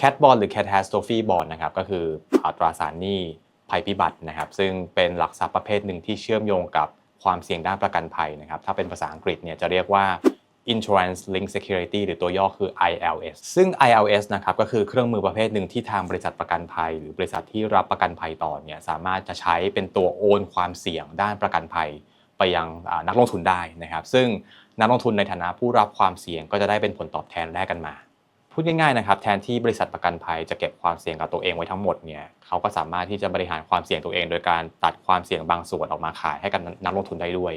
cat bond หรือ catastrophe bond นะครับก็คืออัตราสารหนี้ภัยพิบัตินะครับ ซึ่งเป็นหลักทรัพย์ประเภทหนึ่งที่เชื่อมโยงกับความเสี่ยงด้านประกันภัยนะครับ ถ้าเป็นภาษาอังกฤษเนี่ยจะเรียกว่า Insurance Linked Security หรือตัวย่อคือ ILS ซึ่ง ILS นะครับก็คือเครื่องมือประเภทหนึ่งที่ทางบริษัทประกันภัย หรือบริษัทที่รับประกันภัยต่อเนี่ยสามารถจะใช้เป็นตัวโอนความเสี่ยงด้านประกันภัย ไปยังนักลงทุนได้นะครับ ซึ่งนักลงทุนในฐานะผู้รับความเสี่ยงก็จะได้เป็นผลตอบแทนแลกกันมา พูดง่ายๆนะครับแทนที่บริษัทประกันภัยจะเก็บความเสี่ยงกับตัวเองไว้ทั้งหมดเนี่ยเขาก็สามารถที่จะบริหารความเสี่ยงตัวเอง โดยการตัดความเสี่ยงบางส่วนออกมาขายให้กับนักลงทุนได้ด้วย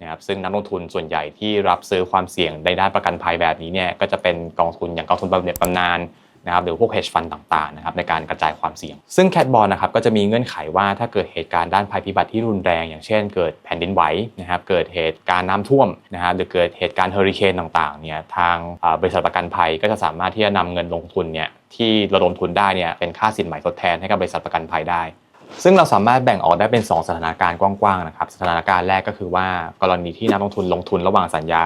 นะครับซึ่งนักลงทุนส่วนใหญ่ที่รับซื้อความเสี่ยงในด้านประกันภัยแบบนี้เนี่ยก็จะเป็นกองทุนอย่างกองทุนบำเหน็จบำนาญ นะครับหรือพวก hedge fund ต่างๆนะครับในการกระจายความเสี่ยง ซึ่งแค t บอลนะครับก็จะมีเงื่อนไขว่าถ้าเกิดเหตุการณ์ด้านภัยพิบัติที่รุนแรง อย่างเช่นเกิดแผ่นดินไหวนะครับเกิดเหตุการณ์น้ำท่วมนะฮะหรือเกิดเหตุการณ์เฮอริเคนต่างๆเนี่ยทางบริษัทประกันภัยก็จะสามารถที่จะนำเงินลงทุนเนี่ยที่ระดมทุนได้เนี่ยเป็นค่าสินใหม่ทดแทนให้กับบริษัทประกันภัยได้ซึ่งเราสามารถแบ่งออกได้เป็น 2 สถานการณ์กว้างๆนะครับ สถานการณ์แรกก็คือว่ากรณีที่นักลงทุนลงทุนระหว่างสัญญา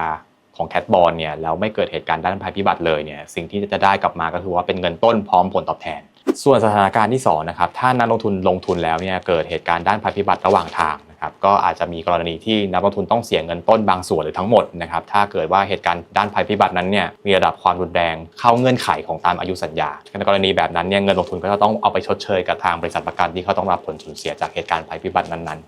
ของแค t บอลเนี่ยแล้วไม่เกิดเหตุการณ์ด้านภัยพิบัติเลยเนี่ยสิ่งที่จะได้กลับมาก็คือว่าเป็นเงินต้นพร้อมผลตอบแทน ส่วนสถานการณ์ที่2นะครับถ้านักลงทุนลงทุนแล้วเนี่ยเกิดเหตุการณ์ด้านภัยพิบัติระหว่างทางนะครับก็อาจจะมีกรณีที่นักลงทุนต้องเสียเงินต้นบางส่วนหรือทั้งหมดนะครับถ้าเกิดว่าเหตุการณ์ด้านภัยพิบัตินั้นเนี่ยมีระดับความรุนแรงเข้าเงื่อนไขของตามอายุสัญญาในกรณีแบบนั้นเนี่ยเงินลงทุนก็จะต้องเอาไปชดเชยกับทางบริษัทประกันที่เขาต้องรับผลสูญเสียจากเหตุการณ์ภัยพิบัตินั้น